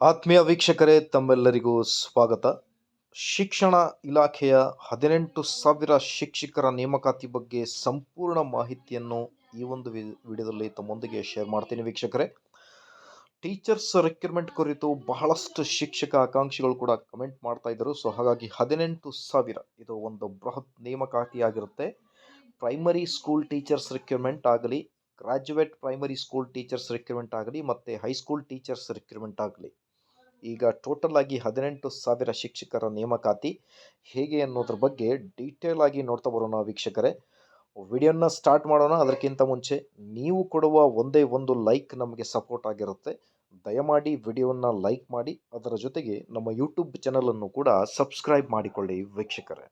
ಆತ್ಮೀಯ ವೀಕ್ಷಕರೇ, ತಮ್ಮೆಲ್ಲರಿಗೂ ಸ್ವಾಗತ. ಶಿಕ್ಷಣ ಇಲಾಖೆಯ ಹದಿನೆಂಟು ಸಾವಿರ ಶಿಕ್ಷಕರ ನೇಮಕಾತಿ ಬಗ್ಗೆ ಸಂಪೂರ್ಣ ಮಾಹಿತಿಯನ್ನು ಈ ಒಂದು ವಿಡಿಯೋದಲ್ಲಿ ತಮ್ಮೊಂದಿಗೆ ಶೇರ್ ಮಾಡ್ತೀನಿ ವೀಕ್ಷಕರೇ. ಟೀಚರ್ಸ್ ರಿಕ್ರೂಟ್ಮೆಂಟ್ ಕುರಿತು ಬಹಳಷ್ಟು ಶಿಕ್ಷಕ ಆಕಾಂಕ್ಷಿಗಳು ಕೂಡ ಕಮೆಂಟ್ ಮಾಡ್ತಾ ಇದ್ದರು. ಸೊ, ಹಾಗಾಗಿ ಹದಿನೆಂಟು ಸಾವಿರ, ಇದು ಒಂದು ಬೃಹತ್ ನೇಮಕಾತಿ ಆಗಿರುತ್ತೆ ಪ್ರೈಮರಿ ಸ್ಕೂಲ್ ಟೀಚರ್ಸ್ ರಿಕ್ರೂಟ್ಮೆಂಟ್ ಆಗಲಿ graduate primary school teachers recruitment ಆಗಲಿ, ಮತ್ತು ಹೈಸ್ಕೂಲ್ ಟೀಚರ್ಸ್ ರಿಕ್ರೂಟ್ಮೆಂಟ್ ಆಗಲಿ. ಈಗ ಟೋಟಲ್ ಆಗಿ ಹದಿನೆಂಟು ಸಾವಿರ ಶಿಕ್ಷಕರ ನೇಮಕಾತಿ ಹೇಗೆ ಅನ್ನೋದ್ರ ಬಗ್ಗೆ ಡೀಟೇಲ್ ಆಗಿ ನೋಡ್ತಾ ಬರೋಣ ವೀಕ್ಷಕರೇ. ವಿಡಿಯೋನ ಸ್ಟಾರ್ಟ್ ಮಾಡೋಣ, ಅದಕ್ಕಿಂತ ಮುಂಚೆ ನೀವು ಕೊಡುವ ಒಂದೇ ಒಂದು ಲೈಕ್ ನಮಗೆ ಸಪೋರ್ಟ್ ಆಗಿರುತ್ತೆ. ದಯಮಾಡಿ ವಿಡಿಯೋನ ಲೈಕ್ ಮಾಡಿ, ಅದರ ಜೊತೆಗೆ ನಮ್ಮ ಯೂಟ್ಯೂಬ್ ಚಾನಲನ್ನು ಕೂಡ ಸಬ್ಸ್ಕ್ರೈಬ್ ಮಾಡಿಕೊಳ್ಳಿ ವೀಕ್ಷಕರೇ.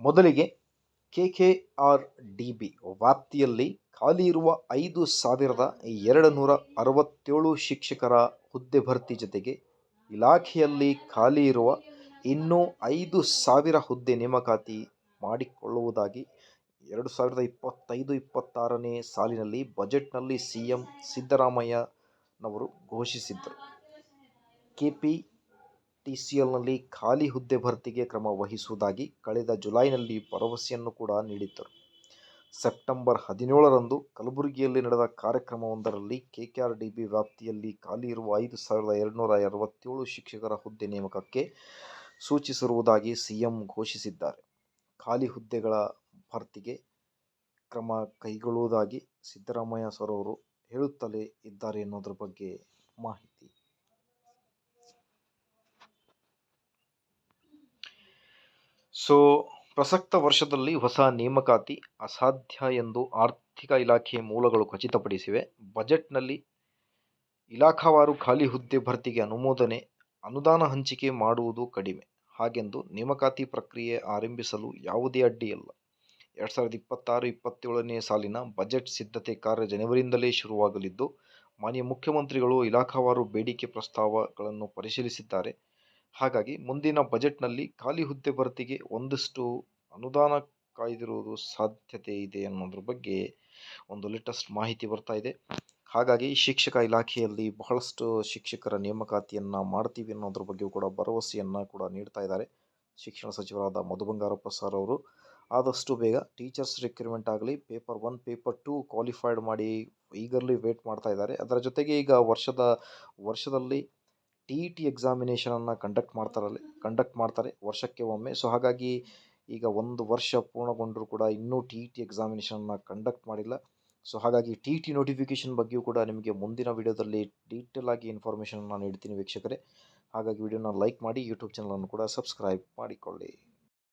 ಮೊದಲಿಗೆ K K R D B ವ್ಯಾಪ್ತಿಯಲ್ಲಿ ಖಾಲಿ ಇರುವ ಐದು ಸಾವಿರದ ಎರಡು ನೂರ ಅರವತ್ತೇಳು ಶಿಕ್ಷಕರ ಹುದ್ದೆ ಭರ್ತಿ ಜೊತೆಗೆ ಇಲಾಖೆಯಲ್ಲಿ ಖಾಲಿ ಇರುವ ಇನ್ನೂ ಐದು ಸಾವಿರ ಹುದ್ದೆ ನೇಮಕಾತಿ ಮಾಡಿಕೊಳ್ಳುವುದಾಗಿ ಎರಡು ಸಾವಿರದ ಇಪ್ಪತ್ತೈದು ಇಪ್ಪತ್ತಾರನೇ ಸಾಲಿನಲ್ಲಿ ಬಜೆಟ್ನಲ್ಲಿ ಸಿ ಎಂ ಸಿದ್ದರಾಮಯ್ಯನವರು ಘೋಷಿಸಿದ್ದರು. ಕೆ ಪಿ ಟಿ ಸಿ ಎಲ್ನಲ್ಲಿ ಖಾಲಿ ಹುದ್ದೆ ಭರ್ತಿಗೆ ಕ್ರಮ ವಹಿಸುವುದಾಗಿ ಕಳೆದ ಜುಲೈನಲ್ಲಿ ಭರವಸೆಯನ್ನು ಕೂಡ ನೀಡಿದ್ದರು. ಸೆಪ್ಟೆಂಬರ್ ಹದಿನೇಳರಂದು ಕಲಬುರಗಿಯಲ್ಲಿ ನಡೆದ ಕಾರ್ಯಕ್ರಮವೊಂದರಲ್ಲಿ ಕೆಕೆಆರ್ಡಿಬಿ ವ್ಯಾಪ್ತಿಯಲ್ಲಿ ಖಾಲಿ ಇರುವ ಐದು ಸಾವಿರದ ಎರಡುನೂರ ಅರವತ್ತೇಳು ಶಿಕ್ಷಕರ ಹುದ್ದೆ ನೇಮಕಕ್ಕೆ ಸೂಚಿಸಿರುವುದಾಗಿ ಸಿಎಂ ಘೋಷಿಸಿದ್ದಾರೆ. ಖಾಲಿ ಹುದ್ದೆಗಳ ಭರ್ತಿಗೆ ಕ್ರಮ ಕೈಗೊಳ್ಳುವುದಾಗಿ ಸಿದ್ದರಾಮಯ್ಯ ಸರ್ ಅವರು ಹೇಳುತ್ತಲೇ ಇದ್ದಾರೆ ಎನ್ನುವುದರ ಬಗ್ಗೆ ಮಾಹಿತಿ. ಸೊ ಪ್ರಸಕ್ತ ವರ್ಷದಲ್ಲಿ ಹೊಸ ನೇಮಕಾತಿ ಅಸಾಧ್ಯ ಎಂದು ಆರ್ಥಿಕ ಇಲಾಖೆ ಮೂಲಗಳು ಖಚಿತಪಡಿಸಿವೆ. ಬಜೆಟ್ನಲ್ಲಿ ಇಲಾಖಾವಾರು ಖಾಲಿ ಹುದ್ದೆ ಭರ್ತಿಗೆ ಅನುಮೋದನೆ, ಅನುದಾನ ಹಂಚಿಕೆ ಮಾಡುವುದು ಕಡಿಮೆ. ಹಾಗೆಂದು ನೇಮಕಾತಿ ಪ್ರಕ್ರಿಯೆ ಆರಂಭಿಸಲು ಯಾವುದೇ ಅಡ್ಡಿಯಿಲ್ಲ ಎರಡು ಸಾವಿರದ ಇಪ್ಪತ್ತಾರು, ಇಪ್ಪತ್ತೇಳನೇ ಸಾಲಿನ ಬಜೆಟ್ ಸಿದ್ಧತೆ ಕಾರ್ಯ ಜನವರಿಯಿಂದಲೇ ಶುರುವಾಗಲಿದ್ದು, ಮಾನ್ಯ ಮುಖ್ಯಮಂತ್ರಿಗಳು ಇಲಾಖಾವಾರು ಬೇಡಿಕೆ ಪ್ರಸ್ತಾವಗಳನ್ನು ಪರಿಶೀಲಿಸಿದ್ದಾರೆ. ಹಾಗಾಗಿ ಮುಂದಿನ ಬಜೆಟ್ನಲ್ಲಿ ಖಾಲಿ ಹುದ್ದೆ ಭರ್ತಿಗೆ ಒಂದಷ್ಟು ಅನುದಾನ ಕಾಯ್ದಿರುವುದು ಸಾಧ್ಯತೆ ಇದೆ ಅನ್ನೋದ್ರ ಬಗ್ಗೆ ಒಂದು ಲೇಟೆಸ್ಟ್ ಮಾಹಿತಿ ಬರ್ತಾ ಇದೆ. ಹಾಗಾಗಿ ಶಿಕ್ಷಕ ಇಲಾಖೆಯಲ್ಲಿ ಬಹಳಷ್ಟು ಶಿಕ್ಷಕರ ನೇಮಕಾತಿಯನ್ನು ಮಾಡ್ತೀವಿ ಅನ್ನೋದ್ರ ಬಗ್ಗೆ ಕೂಡ ಭರವಸೆಯನ್ನು ಕೂಡ ನೀಡ್ತಾ ಇದ್ದಾರೆ. ಶಿಕ್ಷಣ ಸಚಿವರಾದ ಮಧು ಬಂಗಾರಪ್ಪ ಸರ್ ಅವರು. ಆದಷ್ಟು ಬೇಗ ಟೀಚರ್ಸ್ ರಿಕ್ರೂಟ್ಮೆಂಟ್ ಆಗಲಿ, paper one, paper two qualified ಮಾಡಿ ಈಗರ್ಲಿ ವೇಟ್ ಮಾಡ್ತಾ ಇದ್ದಾರೆ. ಅದರ ಜೊತೆಗೆ ಈಗ ವರ್ಷದ, ವರ್ಷದಲ್ಲಿ ಟಿ ಇ ಟಿ ಎಕ್ಸಾಮಿನೇಷನನ್ನು ಕಂಡಕ್ಟ್ ಮಾಡ್ತಾರಲ್ಲಿ ಕಂಡಕ್ಟ್ ಮಾಡ್ತಾರೆ ವರ್ಷಕ್ಕೆ ಒಮ್ಮೆ. ಸೊ ಹಾಗಾಗಿ ಈಗ ಒಂದು ವರ್ಷ ಪೂರ್ಣಗೊಂಡರೂ ಕೂಡ ಇನ್ನೂ ಟಿ ಇ ಟಿ ಎಕ್ಸಾಮಿನೇಷನನ್ನು ಕಂಡಕ್ಟ್ ಮಾಡಿಲ್ಲ. ಸೊ ಹಾಗಾಗಿ ಟಿ ಇ ಟಿ ನೋಟಿಫಿಕೇಷನ್ ಬಗ್ಗೆಯೂ ಕೂಡ ನಿಮಗೆ ಮುಂದಿನ ವಿಡಿಯೋದಲ್ಲಿ ಡೀಟೇಲ್ ಆಗಿ ನಾನು ನೀಡ್ತೀನಿ ವೀಕ್ಷಕರೇ. ಹಾಗಾಗಿ ವಿಡಿಯೋನ ಲೈಕ್ ಮಾಡಿ ಯೂಟ್ಯೂಬ್ ಚಾನಲನ್ನು ಕೂಡ ಸಬ್ಸ್ಕ್ರೈಬ್ ಮಾಡಿಕೊಳ್ಳಿ.